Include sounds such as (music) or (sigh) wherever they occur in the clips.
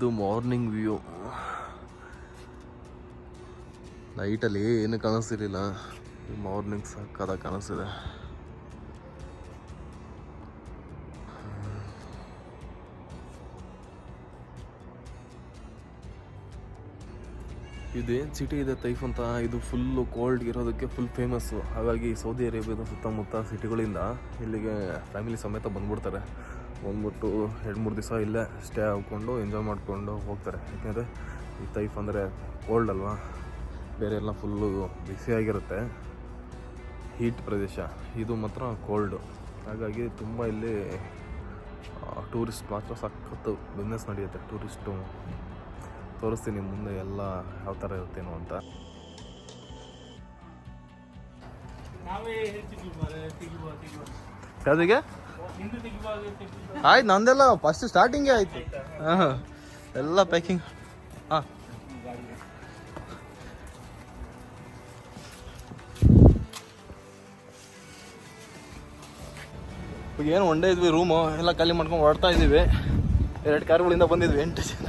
ಇದು morning view. ನೈಟಲ್ಲಿ ಏನು ಕಾಣಿಸ್ತಿರ್ಲಿಲ್ಲ. Morning ಸಾಕಾದ ಕಾಣಿಸ್ತಿದೆ. ಇದೇನು ಸಿಟಿ ಇದೆ ತೈಫ್ ಅಂತ? ಇದು ಫುಲ್ಲು ಕೋಲ್ಡ್ ಇರೋದಕ್ಕೆ ಫುಲ್ ಫೇಮಸ್ಸು ಹಾಗಾಗಿ ಸೌದಿ ಅರೇಬಿಯಾದ ಸುತ್ತಮುತ್ತ ಸಿಟಿಗಳಿಂದ ಇಲ್ಲಿಗೆ ಫ್ಯಾಮಿಲಿ ಸಮೇತ ಬಂದ್ಬಿಡ್ತಾರೆ. ಬಂದ್ಬಿಟ್ಟು ಎರಡು ಮೂರು ದಿವಸ ಇಲ್ಲೇ ಸ್ಟೇ ಹಾಕ್ಕೊಂಡು ಎಂಜಾಯ್ ಮಾಡಿಕೊಂಡು ಹೋಗ್ತಾರೆ. ಯಾಕೆಂದರೆ ಈ ತೈಫ್ ಅಂದರೆ ಕೋಲ್ಡ್ ಅಲ್ವಾ? ಬೇರೆ ಎಲ್ಲ ಫುಲ್ಲು ಬಿಸಿಯಾಗಿರುತ್ತೆ ಹೀಟ್ ಪ್ರದೇಶ. ಇದು ಮಾತ್ರ ಕೋಲ್ಡು ಹಾಗಾಗಿ ತುಂಬ ಇಲ್ಲಿ ಟೂರಿಸ್ಟ್ ಮಾತ್ರ ಸಖತ್ತು ಬಿಸ್ನೆಸ್ ನಡೆಯುತ್ತೆ. ಟೂರಿಸ್ಟು ತೋರಿಸ್ತೀನಿ ಮುಂದೆ ಎಲ್ಲ ಯಾವ ಥರ ಇರುತ್ತೇನೋ ಅಂತ. ಯಾವುದಿಗೆ. ಆಯ್ತು ನಂದೆಲ್ಲ ಫಸ್ಟ್ ಸ್ಟಾರ್ಟಿಂಗೇ ಆಯಿತು. ಹಾಂ ಎಲ್ಲ ಪ್ಯಾಕಿಂಗ್ ಹಾಂ. ಈಗ ಏನು ಒಂಡೇ ಇದ್ವಿ ರೂಮು ಎಲ್ಲ ಖಾಲಿ ಮಾಡ್ಕೊಂಡು ಹೊರಡ್ತಾ ಇದ್ದೀವಿ. ಎರಡು ಕಾರ್ಗಳಿಂದ ಬಂದಿದ್ವಿ ಎಂಟು ಜನ.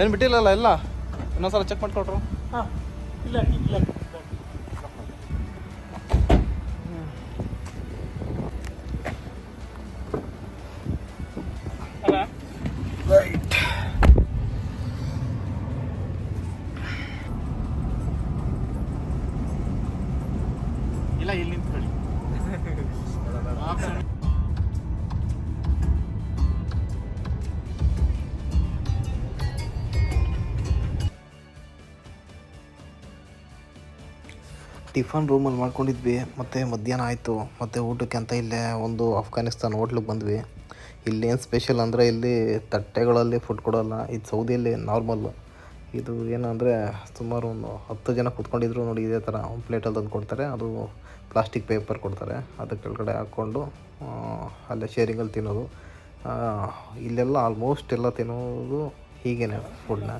ಏನು ಬಿಟ್ಟಿಲ್ಲಲ್ಲ ಎಲ್ಲ? ಇನ್ನೊಂದ್ಸಲ ಚೆಕ್ ಮಾಡ್ಕೊಟ್ರು? ಹಾಂ. ಇಲ್ಲ ಇಲ್ಲ. ಇಲ್ಲ, ಇಲ್ಲಿ ನಿಂತ್ಕೊಳ್ಳಿ. ಟಿಫನ್ ರೂಮಲ್ಲಿ ಮಾಡ್ಕೊಂಡಿದ್ವಿ, ಮತ್ತು ಮಧ್ಯಾಹ್ನ ಆಯಿತು. ಮತ್ತು ಊಟಕ್ಕೆ ಅಂತ ಇಲ್ಲೇ ಒಂದು ಅಫ್ಘಾನಿಸ್ತಾನ್ ಹೋಟ್ಲಿಗೆ ಬಂದ್ವಿ. ಇಲ್ಲಿ ಏನು ಸ್ಪೆಷಲ್ ಅಂದರೆ ಇಲ್ಲಿ ತಟ್ಟೆಗಳಲ್ಲಿ ಫುಡ್ ಕೊಡೋಲ್ಲ, ಇದು ಸೌದಿಯಲ್ಲಿ ನಾರ್ಮಲ್ ಇದು ಏನಂದರೆ ಸುಮಾರು ಒಂದು ಹತ್ತು ಜನ ಕೂತ್ಕೊಂಡಿದ್ರು ನೋಡಿ, ಇದೇ ಥರ ಒಂದು ಪ್ಲೇಟಲ್ಲಿ ತಂದು ಕೊಡ್ತಾರೆ. ಅದು ಪ್ಲಾಸ್ಟಿಕ್ ಪೇಪರ್ ಕೊಡ್ತಾರೆ. ಅದಕ್ಕೆ ಕೆಳಗಡೆ ಹಾಕ್ಕೊಂಡು ಅಲ್ಲೇ ಶೇರಿಂಗಲ್ಲಿ ತಿನ್ನೋದು. ಇಲ್ಲೆಲ್ಲ ಆಲ್ಮೋಸ್ಟ್ ಎಲ್ಲ ತಿನ್ನೋದು ಹೀಗೇನೆ ಫುಡ್ನ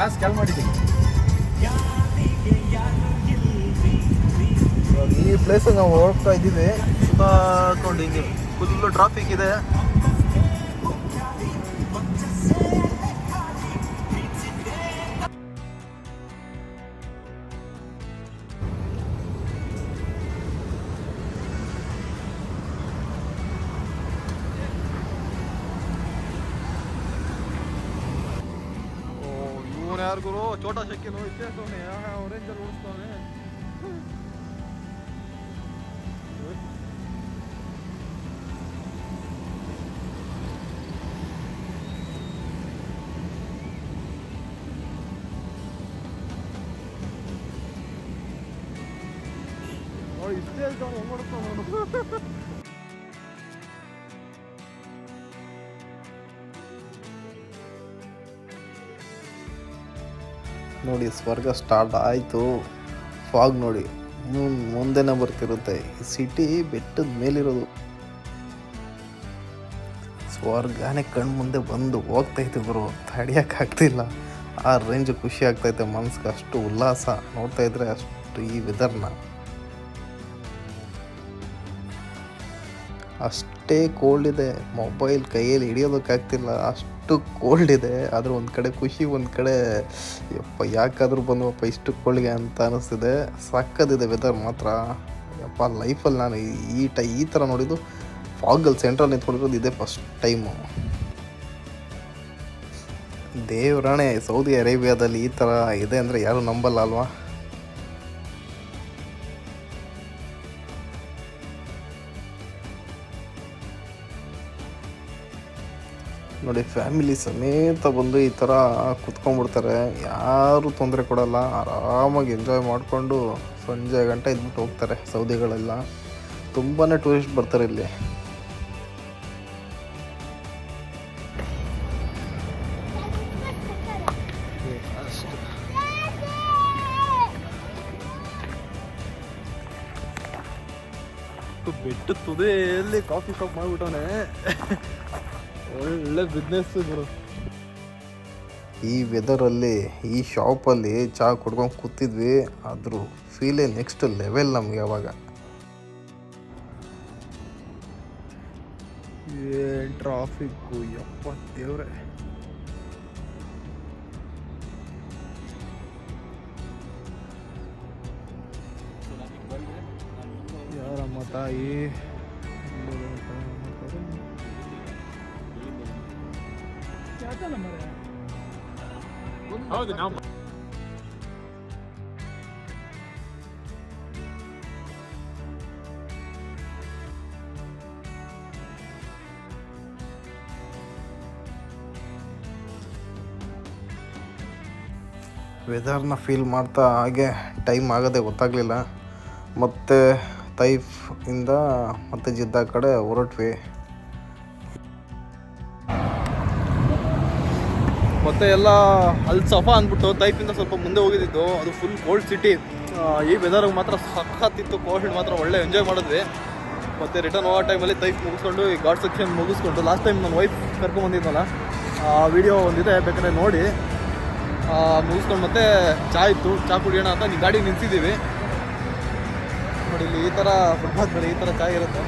ಗ್ಲಾಸ್ ಕ್ಯಾಲ್ ಮಾಡಿದ್ದೀನಿ. ಈ ಪ್ಲೇಸ್ ನಾವು ಹೋಗ್ತಾ ಇದ್ದೀವಿ. ಸುತ್ತಾಕೊಂಡು ಹಿಂಗೆ ಫುಲ್ಲು ಟ್ರಾಫಿಕ್ ಇದೆ. ಯಾರು ಗುರು? ಚೋಟಾ ಶಕ್ಕಿನು ಇದ್ದೇನೆ ರೇಂಜರ್ ಓಡಿಸ್ತಾನೆ. ಇಷ್ಟೇ ಹೆಂಗ್ ಮಾಡ್ತಾನ ನೋಡಿ, ಸ್ವರ್ಗ ಸ್ಟಾರ್ಟ್ ಆಯಿತು. ಫಾಗ್ ನೋಡಿ ಮುಂದೆನೇ ಬರ್ತಿರುತ್ತೆ. ಈ ಸಿಟಿ ಬೆಟ್ಟದ ಮೇಲಿರೋದು. ಸ್ವರ್ಗನೇ ಕಣ್ಣು ಮುಂದೆ ಬಂದು ಹೋಗ್ತೈತೆ ಗುರು. ತಡಿಯೋಕ್ಕಾಗ್ತಿಲ್ಲ ಆ ರೇಂಜ್ ಖುಷಿ ಆಗ್ತೈತೆ ಮನ್ಸಿಗೆ. ಅಷ್ಟು ಉಲ್ಲಾಸ ನೋಡ್ತಾ ಇದ್ರೆ ಅಷ್ಟು ಈ ವೆದರ್ನ ಅಷ್ಟೇ ಕೋಲ್ಡ್ ಇದೆ. ಮೊಬೈಲ್ ಕೈಯಲ್ಲಿ ಹಿಡಿಯೋದಕ್ಕಾಗ್ತಿಲ್ಲ. ಅಷ್ಟು ಕೋಲ್ಡ್ ಇದೆ, ಆದರೂ ಒಂದು ಕಡೆ ಖುಷಿ, ಒಂದು ಕಡೆ ಯಪ್ಪ, ಯಾಕಾದರೂ ಬಂದವಪ್ಪ ಇಷ್ಟು ಕೋಲ್ಡ್ಗೆ ಅಂತ ಅನ್ನಿಸ್ತಿದೆ ಸಕ್ಕದಿದೆ ವೆದರ್ ಮಾತ್ರ. ಯಪ್ಪ ಲೈಫಲ್ಲಿ ನಾನು ಈ- ಈ ಟೈ, ಈ ಥರ ನೋಡಿದ್ದು ಫಾಗಲ್ ಸೆಂಟ್ರಲ್ ನಿಂತ್ಕೊಂಡಿರೋದು ಇದೇ ಫಸ್ಟ್ ಟೈಮು ದೇವರಾಣೆ ಸೌದಿ ಅರೇಬಿಯಾದಲ್ಲಿ ಈ ಥರ ಇದೆ ಅಂದರೆ ಯಾರೂ ನಂಬಲ್ಲ ಅಲ್ವಾ? ನೋಡಿ ಫ್ಯಾಮಿಲಿ ಸಮೇತ ಬಂದು ಈ ಥರ ಕುತ್ಕೊಂಡ್ಬಿಡ್ತಾರೆ. ಯಾರು ತೊಂದರೆ ಕೊಡಲ್ಲ. ಆರಾಮಾಗಿ ಎಂಜಾಯ್ ಮಾಡಿಕೊಂಡು ಸಂಜೆ ಗಂಟೆ ಇದ್ಬಿಟ್ಟು ಹೋಗ್ತಾರೆ ಸೌದಿಗಳೆಲ್ಲ. ತುಂಬಾ ಟೂರಿಸ್ಟ್ ಬರ್ತಾರೆ ಇಲ್ಲಿ. ಬೆಟ್ಟ ತುದೆಯಲ್ಲಿ ಕಾಫಿ ಶಾಪ್ ಮಾಡಿಬಿಟ್ಟವನೆ. ಒಳ್ಳೆ ಬಿಸ್ನೆಸ್ ಗುರು ಈ ವೆದರಲ್ಲಿ ಈ ಶಾಪಲ್ಲಿ ಚಹಾ ಕುಡ್ಕೊಂಡು ಕೂತಿದ್ವಿ. ಆದರೂ ಫೀಲೇ ನೆಕ್ಸ್ಟ್ ಲೆವೆಲ್ ನಮಗೆ ಅವಾಗ ಏನ್ ಟ್ರಾಫಿಕ್ಕು ಯಪ್ಪ ದೇವ್ರೆ. ಯಾರಮ್ಮ ತಾಯಿ? ಹೌದು ನಾವು ವೆದರ್ನ ಫೀಲ್ ಮಾಡ್ತಾ ಹಾಗೆ ಟೈಮ್ ಆಗೋದೇ ಗೊತ್ತಾಗಲಿಲ್ಲ. ಮತ್ತು ತೈಫ್ ಇಂದ ಮತ್ತೆ ಜಿದ್ದ ಕಡೆ ಹೊರಟ್ವಿ. ಮತ್ತೆ ಎಲ್ಲ ಅಲ್ಲಿ ಸಫಾ ಅಂದ್ಬಿಟ್ಟು ಟೈಪಿಂದ ಸ್ವಲ್ಪ ಮುಂದೆ ಹೋಗಿದ್ದು. ಅದು ಫುಲ್ ಕೋಲ್ಡ್ ಸಿಟಿ ಈ ವೆದರ್ ಮಾತ್ರ ಸಖತ್ತಿತ್ತು. ಕೋಲ್ಡ್ ಮಾತ್ರ ಒಳ್ಳೆ ಎಂಜಾಯ್ ಮಾಡಿದ್ವಿ. ಮತ್ತೆ ರಿಟರ್ನ್ ಹೋಗೋ ಟೈಮಲ್ಲಿ ತೈಪ್ ಮುಗಿಸ್ಕೊಂಡು, ಈ ಗಾಡ್ ಸೆಕ್ಷನ್ ಮುಗಿಸ್ಕೊಂಡು ಲಾಸ್ಟ್ ಟೈಮ್ ನನ್ನ ವೈಫ್ ಕರ್ಕೊಂಬಂದಿದ್ನಲ್ಲ ಆ ವಿಡಿಯೋ ಒಂದಿದೆ ಬೇಕಾದ್ರೆ ನೋಡಿ. ಮುಗಿಸ್ಕೊಂಡು ಮತ್ತೆ ಚಾ ಇತ್ತು. ಚಾ ಕುಡಿಯೋಣ ಅಂತ ನೀವು ಗಾಡಿ ನಿಂತಿದ್ದೀವಿ ನೋಡಿ ಇಲ್ಲಿ ಈ ಥರ ಫುಟ್ಪಾತ್ ಮೇಲೆ ಈ ಥರ ಚಾಯ್ ಇರುತ್ತೆ.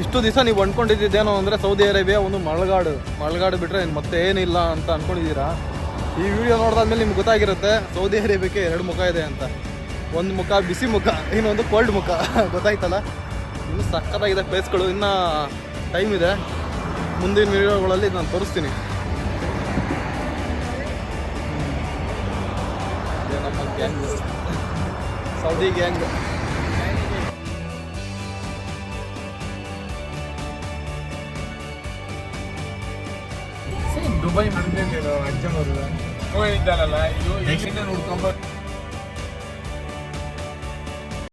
ಇಷ್ಟು ದಿವಸ ನೀವು ಅಂದ್ಕೊಂಡಿದ್ದೇನೋ ಅಂದರೆ ಸೌದಿ ಅರೇಬಿಯಾ ಒಂದು ಮಳಗಾಡು ಮಳಗಾಡು ಬಿಟ್ಟರೆ ಮತ್ತೆ ಏನಿಲ್ಲ ಅಂತ ಅಂದ್ಕೊಂಡಿದ್ದೀರಾ? ಈ ವಿಡಿಯೋ ನೋಡಿದಾದ್ಮೇಲೆ ನಿಮ್ಗೆ ಗೊತ್ತಾಗಿರುತ್ತೆ, ಸೌದಿ ಅರೇಬಿಯಾಕ್ಕೆ ಎರಡು ಮುಖ ಇದೆ ಅಂತ. ಒಂದು ಮುಖ ಬಿಸಿ ಮುಖ, ಇನ್ನೊಂದು ಕೋಲ್ಡ್ ಮುಖ. (laughs) ಗೊತ್ತಾಯ್ತಲ್ಲ? ಇನ್ನು ಸಕ್ಕತ್ತಾಗಿದೆ ಪ್ಲೇಸ್ಗಳು ಇನ್ನು ಟೈಮ್ ಇದೆ. ಮುಂದಿನ ವಿಡಿಯೋಗಳಲ್ಲಿ ನಾನು ತೋರಿಸ್ತೀನಿ. ಸೌದಿ ಗ್ಯಾಂಗ್ ದುಬೈ ಮಂದಿರ ಅಜ್ಜ ಬರುದ ಹೋಗಿದ್ದಾರಲ್ಲ ಇದು ಎಲ್ಲಿಂದ ನೋಡ್ಕೊಂಬ